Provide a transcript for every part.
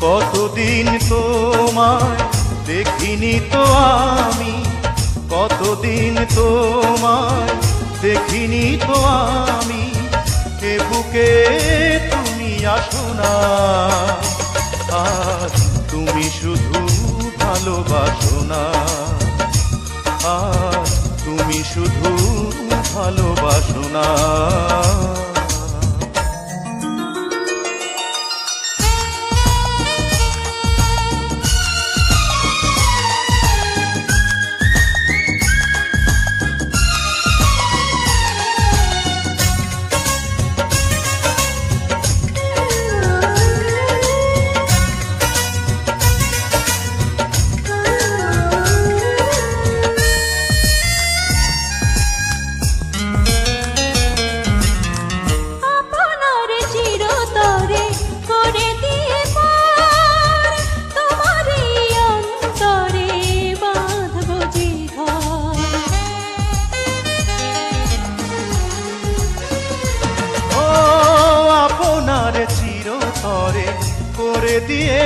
কতদিন তোমার দেখিনি তো আমি, কতদিন তোমার দেখিনি তো আমি, এ বুকে তুমি আসো না। আর তুমি শুধু ভালোবাসো না। আর তুমি শুধু ভালোবাসো না। করে দিয়ে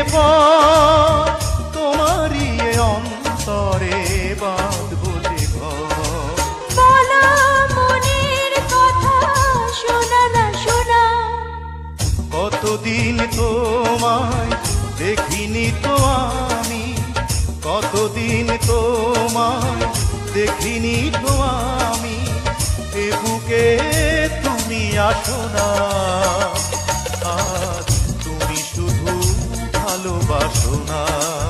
তোমারই অন্তরে বাঁধবো যে মনের কথা শোনা না শোনা। কতদিন তোমায় দেখিনি তো আমি কতদিন তোমায় দেখিনি তো আমি এ বুকে তুমি আসো না। ভালোবাসো না।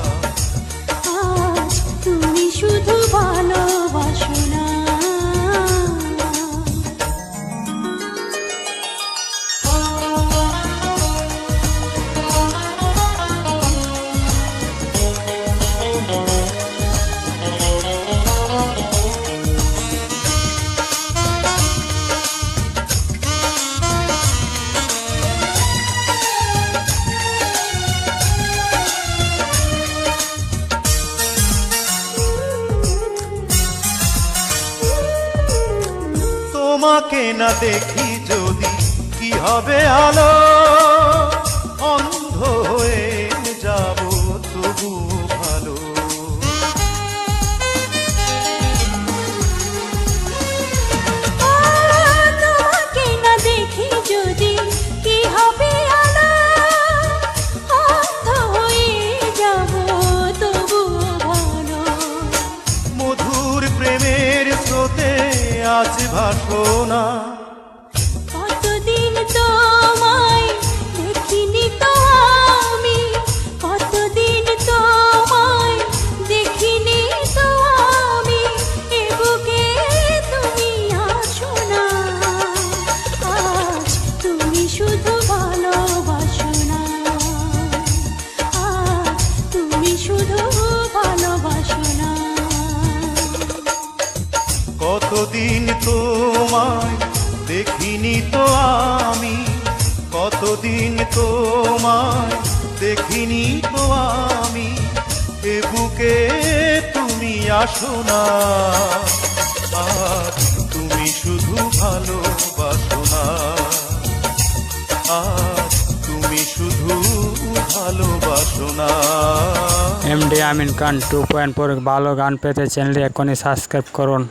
তোমাকে না দেখি যদি কি হবে আলো? আজ কতদিন তোমায় দেখিনি তো আমি, কতদিন তোমায় দেখিনি তো আমি, এ বুকে তুমি আসো না আর তুমি শুধু ভালোবাসো না আর তুমি শুধু ভালোবাসো না। MD Amin Khan, two point four, ভালো গান পেতে চ্যানেলটি এখনই সাবস্ক্রাইব করুন।